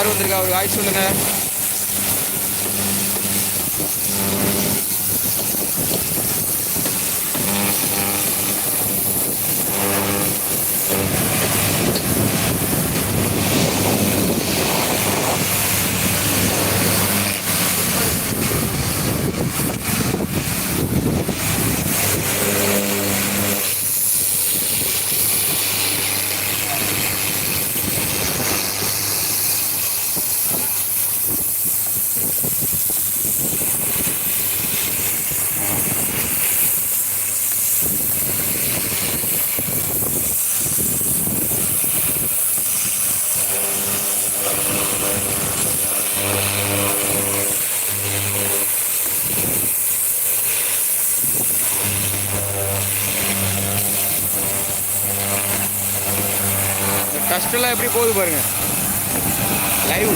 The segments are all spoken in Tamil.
யார் வந்திருக்கா? ஒரு வாய்ஸ் சொல்லுங்க. எல்லாம் எப்படி போகுது பாருங்க. லைவ்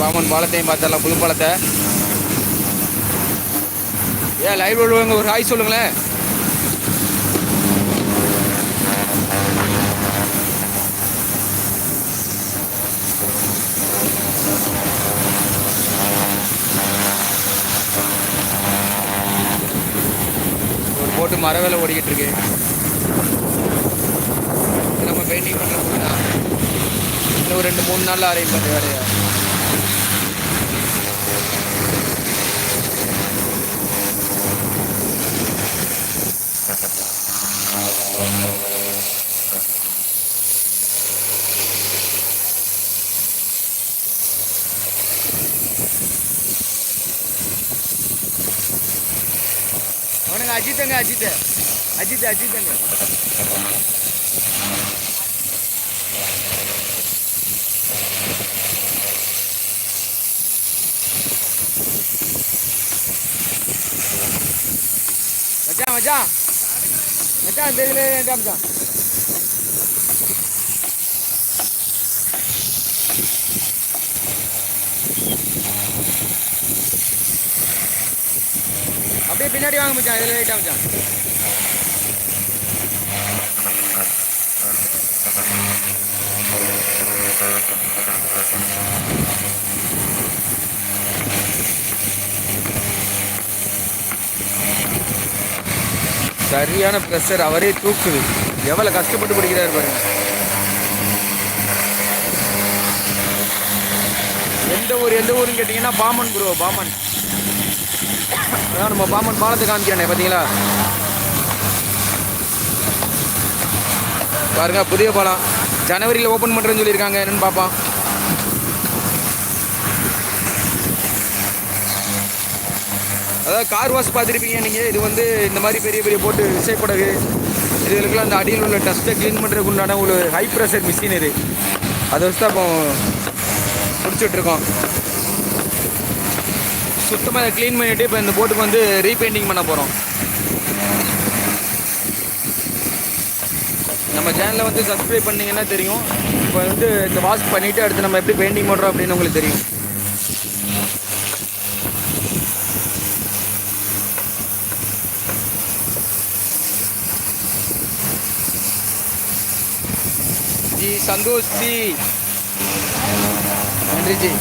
பாமன் பாலத்தையும் பார்த்தலாம் புது பாலத்தை. ஏன் லைவ் உள்ளவங்க ஒரு ஹாய் சொல்லுங்களேன். ஒரு போட்டு மர வேலை ஓடிக்கிட்டு இருக்கு நம்ம பெயிண்டிங் பண்ணுற இன்னும் ஒரு ரெண்டு மூணு நாளில் அரேஞ்ச் பண்ணுற வேலையா? அவனுங்க அஜித்துங்க அஜித் அஜித் அஜித்துங்க. மச்சான் மச்சான். மச்சான் தெரியல மச்சான் மச்சான் பின்னாடி வாங்க மச்சான் இதில் லைட்டாக மச்சான். சரியான ப்ரெஷர் அவரே தூக்குது. எவ்வளோ கஷ்டப்பட்டு பிடிக்கிறாரு பாருங்க. எந்த ஊர் எந்த ஊருன்னு கேட்டிங்கன்னா பாமன் ப்ரோ பாமன். அதான் நம்ம பாம்பன் பாலத்தை காமிக்கிறேனே பார்த்தீங்களா பாருங்க புதிய பாலம். ஜனவரியில் ஓப்பன் பண்ணுறேன்னு சொல்லியிருக்காங்க. என்னென்னு பார்ப்போம். அதாவது கார் வாஷ் பார்த்துருப்பீங்க நீங்கள் இது வந்து இந்த மாதிரி பெரிய பெரிய போட்டு விசைப்படகு. இதுகளுக்கெல்லாம் அந்த அடியில் உள்ள டஸ்ட்டை க்ளீன் பண்ணுறதுக்கு உண்டான ஒரு ஹை ப்ரெஷர் மிஷின் இது. அதை வச்சு தான் இப்போ பிடிச்சிட்ருக்கோம் சுத்தமாக அதை க்ளீன் பண்ணிவிட்டு இப்போ இந்த போட்டுக்கு வந்து ரீபெயிண்டிங் பண்ண போகிறோம் நம்ம சேனலை வந்து சப்ஸ்கிரைப் பண்ணீங்கன்னா தெரியும் இப்போ வந்து இந்த வாஷ் பண்ணிவிட்டு அடுத்து நம்ம எப்படி பெயிண்டிங் பண்ணுறோம் அப்படின்னு உங்களுக்கு தெரியும் जी संतोष जी नंदी जी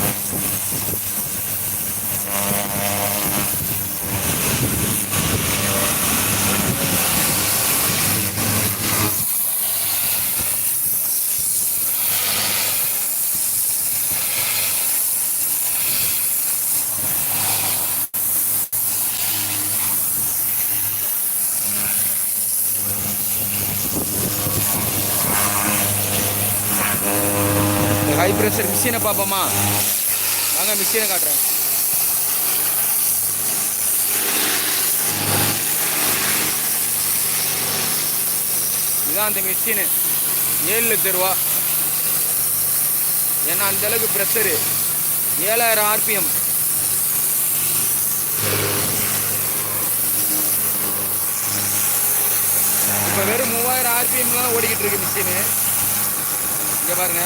மிஷினை பார்ப்போமா? வாங்க மிஷினை காட்டுறேன். இதுதான் அந்த மிஷினு. ஏழு லட்ச ரூபா ஏன்னா அந்த அளவுக்கு ப்ரெஷரு ஏழாயிரம் ஆர்பிஎம். இப்போ வெறும் மூவாயிரம் ஆர்பிஎம்லாம் ஓடிக்கிட்டு இருக்கு மிஷினு. இங்கே பாருங்க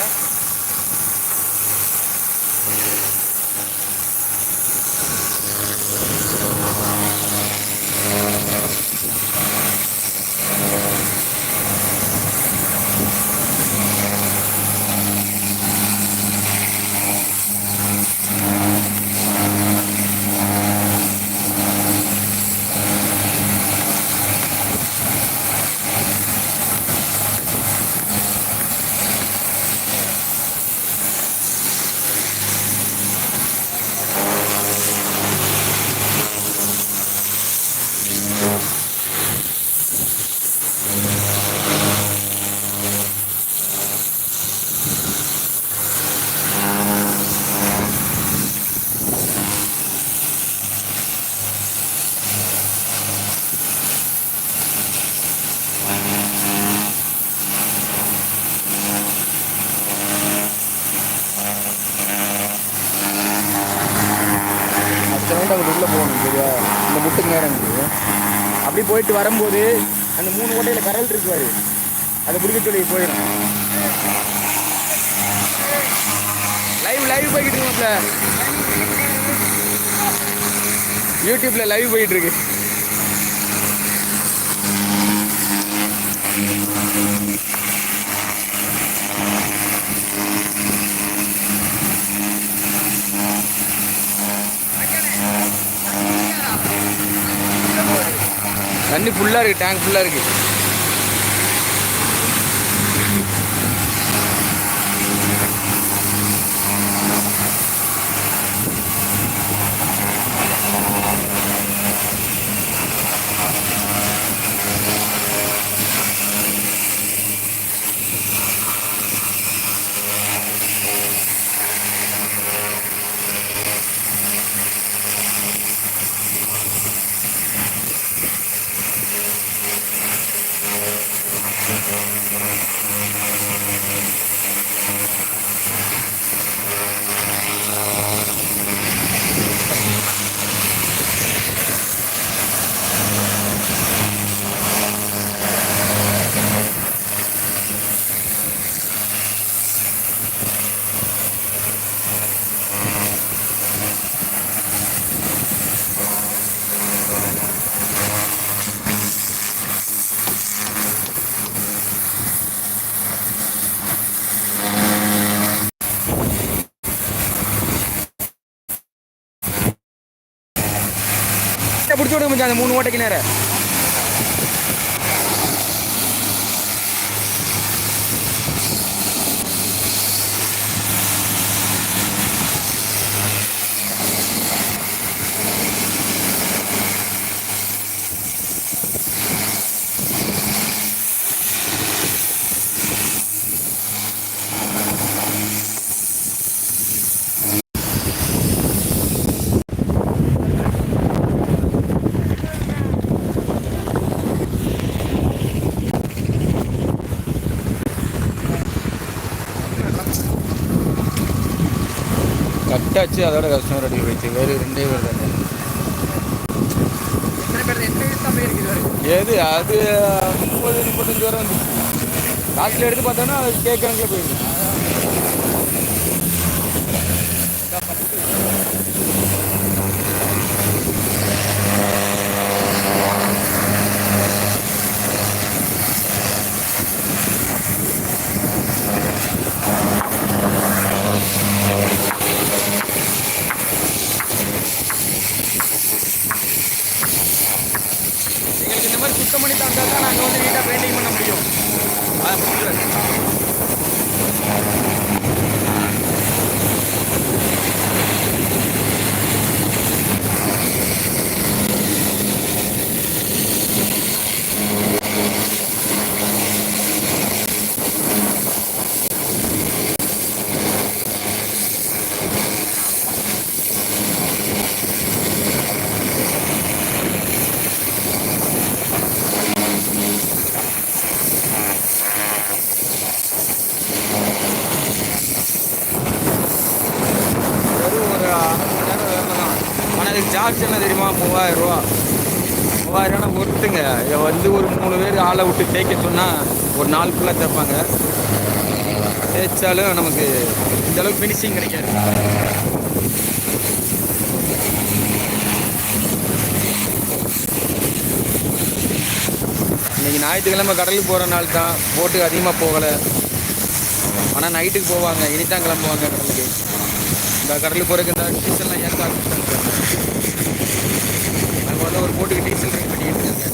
அடுத்த ரவுண்ட் அங்கே உள்ளே போகணும் சரியா இந்த முட்டுக்கு நேரம் இருக்குது அப்படி போயிட்டு வரும்போது அந்த மூணு ஓட்டையில் கரல் இருக்குவார். அதை பிடிக்க சொல்லி போயிடும். லைவ் லைவ் போய்கிட்டு இருக்கோம்ல யூடியூப்பில் லைவ் போயிட்டுருக்கு ஃபுல்லாக இருக்குது டேங்க் ஃபுல்லாக இருக்குது பிடிச்சி அந்த மூணு ஓட்டைக்கு நேரம் கட்டாச்சு அதோட கஸ்டமர் அடி போயிடுச்சு. வேறு ரெண்டே பேர் தானே. எது? அது முப்பது முப்பத்தஞ்சு வரை வந்து லாஸ்ட்டில் எடுத்து பார்த்தோன்னா அது கணக்கில் போயிடுது எங்களுக்கு இந்த மாதிரி சுத்தம் பண்ணி தந்தால் தான் நாங்கள் வந்து நீட்டாக பெயிண்டிங் பண்ண முடியும். ஆ முடிச்சுடுறேன் வெறும் ஒரு அரை மணி நேரம் வேலை தான் ஆனால் அதுக்கு சார்ஜ் என்ன தெரியுமா மூவாயிரம் ரூபா மூவாயிரம்னா ஒருத்துங்க இதை வந்து ஒரு மூணு பேர் ஆளை விட்டு தேய்க்க சொன்னால் ஒரு நாள் ஃபுல்லாக தேய்ப்பாங்க. தேய்ச்சாலும் நமக்கு இந்த அளவுக்கு ஃபினிஷிங் கிடைக்காது. இன்னைக்கு ஞாயிற்றுக்கிழமை கடலுக்கு போகிற நாள் தான். போட்டுக்கு அதிகமாக போகலை. ஆனால் நைட்டுக்கு போவாங்க. இனி தான் கிளம்புவாங்க கடலுக்கு. இந்த கடலுக்கு போகிறதுக்கு இந்த டீசல்லாம் ஏற்க ஆரம்பிச்சிட்டாங்க அங்கே வந்து ஒரு போட்டுக்கு டீசல் ரெடி பண்ணிக்கிட்டு இருக்காங்க.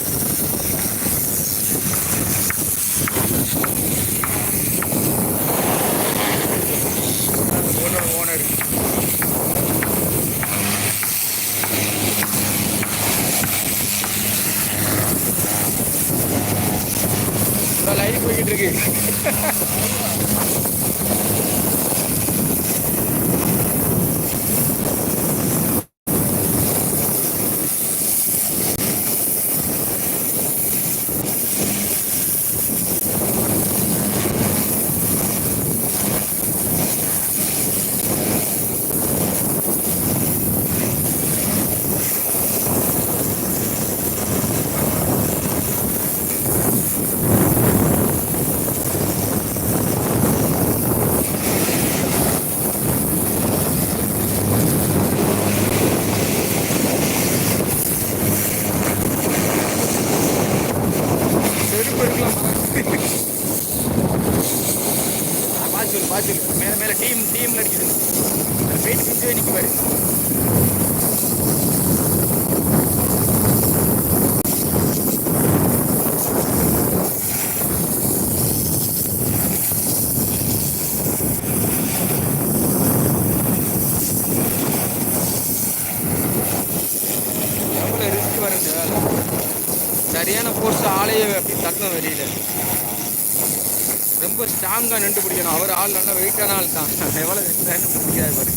ரொம்ப ஸ்ட்ராங்காக நின்று பிடிக்கணும். அவர் ஆள் நல்லா வெயிட்டான ஆள் தான். எவ்வளோ நின்று பிடிக்காது பாரு.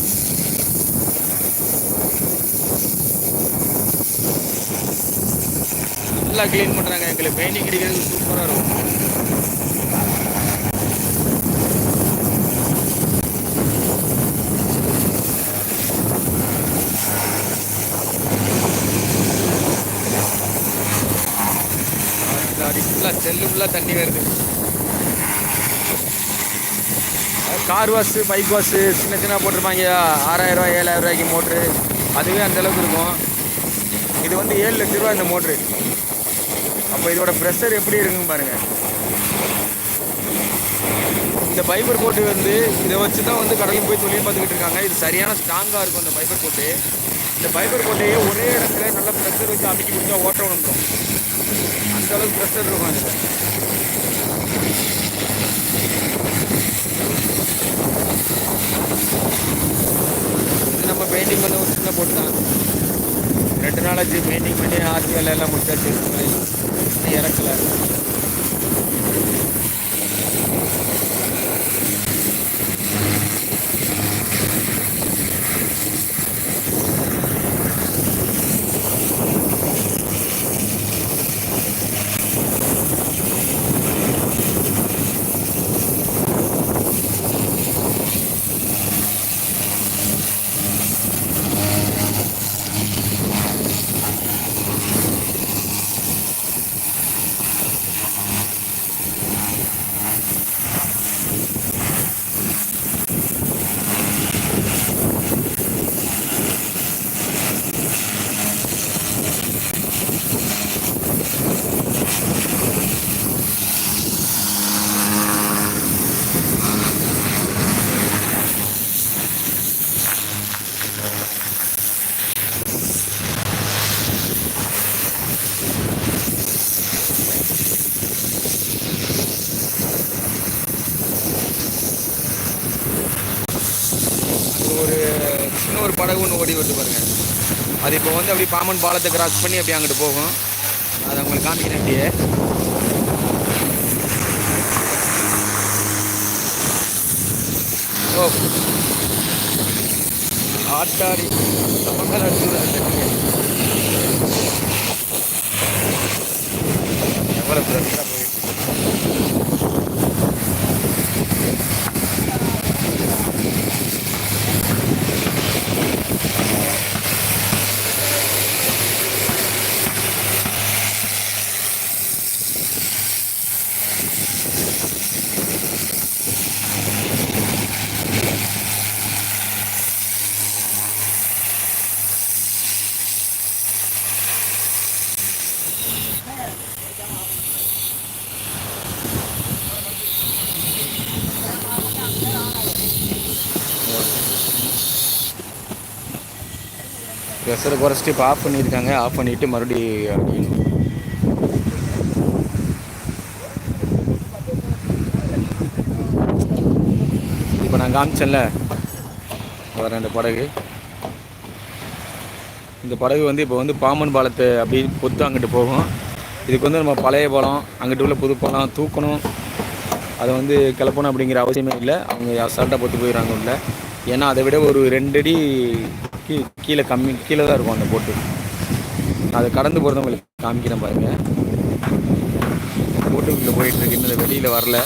நல்லா க்ளீன் பண்ணுறாங்க எங்களுக்கு. பெயிண்டிங் அடிக்கிறது சூப்பராக இருக்கும். ஃபுல்லாக செல்லு ஃபுல்லாக தண்ணி வருது. கார் வாஷு பைக் வாஷு சின்ன சின்ன போட்டிருப்பாங்க. ஆறாயிரரூவா ஏழாயிரம் ரூபாய்க்கு மோட்ரு. அதுவே அந்த அளவுக்கு இருக்கும். இது வந்து ஏழு லட்ச ரூபா இந்த மோட்ரு. அப்போ இதோட ப்ரெஷர் எப்படி இருக்குன்னு பாருங்கள் இந்த ஃபைபர் போட்டு வந்து இதை வச்சு தான் வந்து கடலுக்கு போய் தொழில் பார்த்துக்கிட்டு இருக்காங்க. இது சரியான ஸ்ட்ராங்காக இருக்கும் இந்த ஃபைபர் போட்டு இந்த ஃபைபர் போட்டையே ஒரே இடத்துல நல்ல ப்ரெஷர் வச்சு அமைக்கி கொடுத்தா ஓட்ட வந்துடும் அந்தளவுக்கு ப்ரெஷர் இருக்கும் அதில். இது நம்ம பெயிண்டிங் பண்ண ஒரு சின்ன போட்டு தான். ரெண்டு நாளாச்சு பெயிண்டிங் பண்ணி ஆர்த்தி வேலையெல்லாம் முடிச்சாச்சு. இறக்கலை அங்கே ஒரு சின்ன ஒரு படகு ஒன்று ஓடி வருது பாருங்க அது இப்போ வந்து அப்படியே பாமன் பாலத்தை கிராஸ் பண்ணி அப்படியே அங்கிட்டு போகும். அதை உங்களுக்கு காமிக்கிறேன் அப்படியே ஓ. ஆட்டாடி. தமிழ் எவ்வளோ பிரச்சனை போயிட்டு ப்ரெஷரை குறைச்சிட்டு இப்போ ஆஃப் பண்ணியிருக்காங்க ஆஃப் பண்ணிவிட்டு மறுபடியும் அடிக்கணும் இப்போ நான் காமிச்சேன்ல. வர அந்த படகு. இந்த படகு வந்து இப்போ வந்து பாம்பன் பாலத்தை அப்படியே பொத்து அங்கிட்டு போகும். இதுக்கு வந்து நம்ம பழைய பாலம் அங்கிட்டு உள்ள புது பாலம் தூக்கணும். அதை வந்து கிளப்பணும் அப்படிங்கிற அவசியமே இல்லை. அவங்க அசால்ட்டாக பொத்து போயிடுறாங்க உள்ள. ஏன்னா அதை விட ஒரு ரெண்டு அடி கீ கீழே கம்மி கீழே தான் இருக்கும் அந்த போட்டு அதை கடந்து போகிறத உங்களுக்கு காமிக்கிறேன் பாருங்க. போட்டுக்குள்ளே போயிட்டு இருக்கு இன்னும் வெளியில் வரல.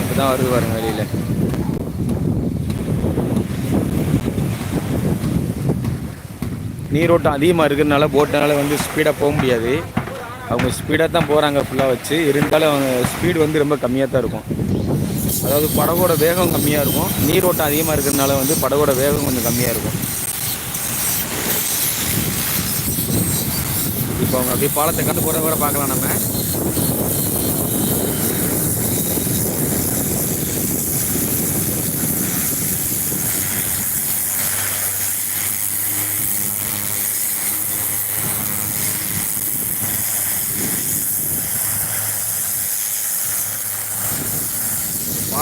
இப்பதான் வருது பாருங்கள் வெளியில். நீரோட்டம் அதிகமாக இருக்கிறதுனால போட்டினால வந்து ஸ்பீடாக போக முடியாது. அவங்க ஸ்பீடாக தான் போகிறாங்க ஃபுல்லாக வச்சு. இருந்தாலும் அவங்க ஸ்பீடு வந்து ரொம்ப கம்மியாக தான் இருக்கும். அதாவது படகோட வேகம் கம்மியாக இருக்கும். நீரோட்டம் அதிகமாக இருக்கிறதுனால வந்து படகோட வேகம் கொஞ்சம் கம்மியாக இருக்கும். இப்போ அவங்க அப்படியே பாலத்தை கடந்து போகிற கூட பார்க்கலாம் நம்ம.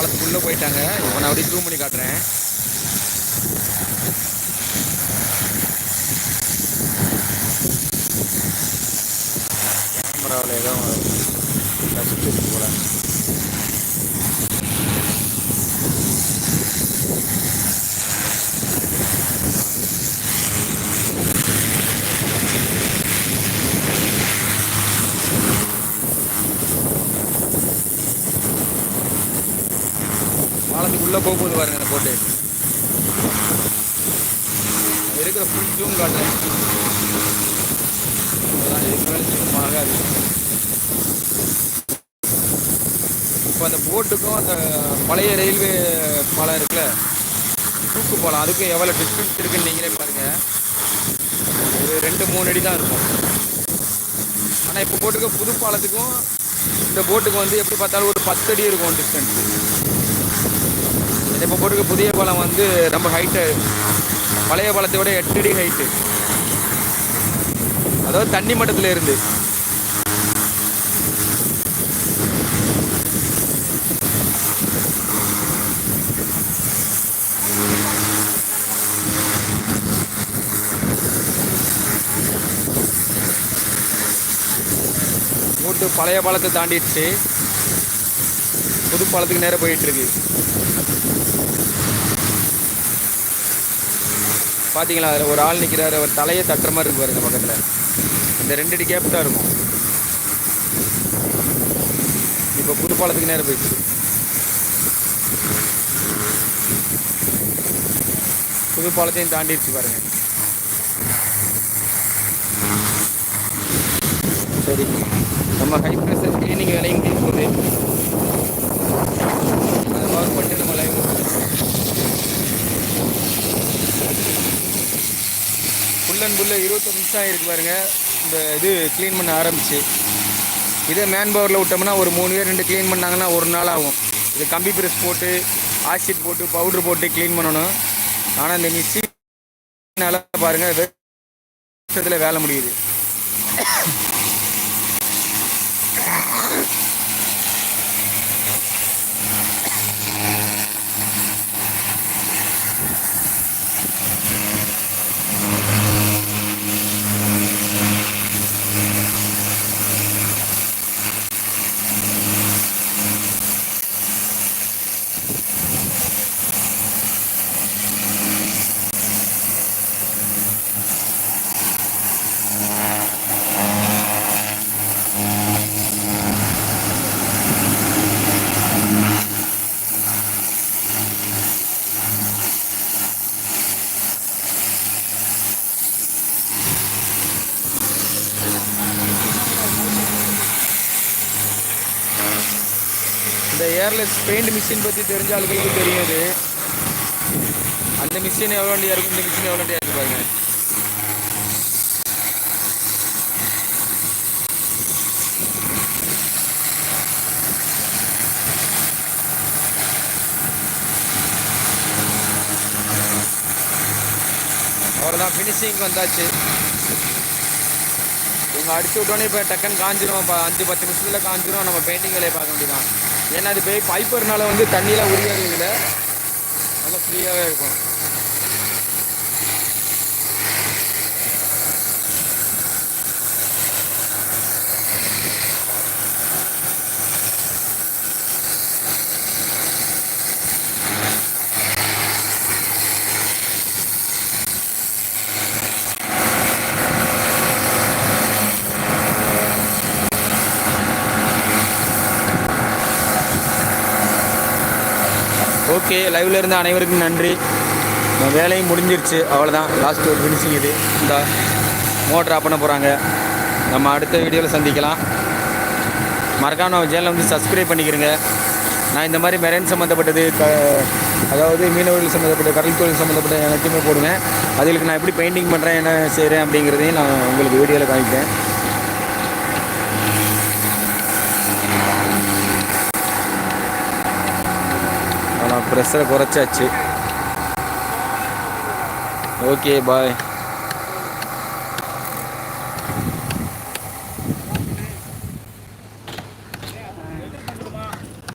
பாலத்துக்குள்ளே போயிட்டாங்க. இப்போ நான் அப்படியே ஜூம் பண்ணி காட்டுறேன். கேமராவில் ஏதோ கஷ்டம் போல. பாலத்துக்கு உள்ளே பாருங்க அந்த போட்டு இருக்கிற ஃபுல் ஜூம் காட்டுறேன். ஜூம் ஆகாது. இப்போ அந்த போட்டுக்கும் அந்த பழைய ரயில்வே பாலம் இருக்குல்ல தூக்கு பாலம் அதுக்கும் எவ்வளோ டிஸ்டன்ஸ் இருக்குன்னு நீங்களே பாருங்க. ஒரு ரெண்டு மூணு அடி தான் இருக்கும். ஆனால் இப்போ போட்டுக்க புது பாலத்துக்கும் இந்த போட்டுக்கு வந்து எப்படி பார்த்தாலும் ஒரு பத்து அடி இருக்கும் டிஸ்டன்ஸ் இப்போ போட்டுக்க புதிய பாலம் வந்து ரொம்ப ஹைட்டு பழைய பாலத்தை விட எட்டு அடி ஹைட்டு அதாவது தண்ணி மட்டத்தில் இருந்து. போட்டு பழைய பாலத்தை தாண்டிடுச்சு புது பாலத்துக்கு நேரம் போயிட்டு பார்த்தீங்களா அதில் ஒரு ஆள் நிற்கிறாரு அவர் தலையை தட்டுற மாதிரி இருக்கு பாருங்க பக்கத்தில். இந்த ரெண்டு அடி கேப் தான் இருக்கும். இப்போ புதுப்பாலத்துக்கு நேரம் போயிடுச்சு புது பாலத்தையும் தாண்டிடுச்சு பாருங்க. சரி. நம்ம ஹை ப்ரெஷர் கிளீனிங் வேலையும் முடியும் அதை ஒர்க் பண்ணிட்டு நம்ம லைவ் ஃபுல் அண்ட் ஃபுல்லு இருபத்தொரு நிமிஷம் ஆகிருக்கு பாருங்க இந்த இது க்ளீன் பண்ண ஆரம்பிச்சு இதே மேன் பவரில் விட்டோம்னா ஒரு மூணு பேர் ரெண்டு க்ளீன் பண்ணாங்கன்னா ஒரு நாள் ஆகும் இது கம்பி ப்ரெஸ் போட்டு ஆசிட் போட்டு பவுட்ரு போட்டு க்ளீன் பண்ணணும் ஆனால் இந்த மிஷினால் பாருங்கள் வருஷத்தில் வேலை முடியுது ஏர்லெஸ் பெயிண்ட் மிஷின் பற்றி தெரிஞ்ச ஆளுகளுக்கு தெரியாது. அந்த மிஷின் எவ்வளோ வண்டியாக இருக்கும்? இந்த மிஷின் எவ்வளோ வண்டியாக இருக்குது பாருங்க. அவ்வளோதான் ஃபினிஷிங் வந்தாச்சு. இவங்க அடிச்சு விட்டோன்னே இப்போ டக்குன்னு காஞ்சிரும். அஞ்சு பத்து நிமிஷத்தில் காஞ்சிரும். நம்ம பெயிண்டிங் வேலையை பார்க்க வேண்டியதான் ஏன்னா அது போய் பைப்பர்னால வந்து தண்ணியெலாம் உரியாது இல்லை. நல்லா ஃப்ரீயாகவே இருக்கும். ஓகே லைவ்ல இருந்த அனைவருக்கும் நன்றி. வேலையும் முடிஞ்சிருச்சு. அவ்வளோதான் லாஸ்ட் ஒரு ஃபினிஷிங் இது. இந்த மோட்டர் ஆஃப் பண்ண போகிறாங்க நம்ம அடுத்த வீடியோவில் சந்திக்கலாம். மறக்காம நம்ம சேனலை வந்து சப்ஸ்கிரைப் பண்ணிக்கிறேங்க. நான் இந்த மாதிரி மெரைன் சம்மந்தப்பட்டது க அதாவது மீனவர்கள் சம்மந்தப்பட்ட கடல் தொழில் சம்மந்தப்பட்ட எல்லாத்தையுமே போடுவேன். அதுக்கு நான் எப்படி பெயிண்டிங் பண்ணுறேன் என்ன செய்கிறேன் அப்படிங்கிறதையும் நான் உங்களுக்கு வீடியோவில் காமிப்பேன் ஆனால் ப்ரெஷரை குறைச்சாச்சு. Okay bye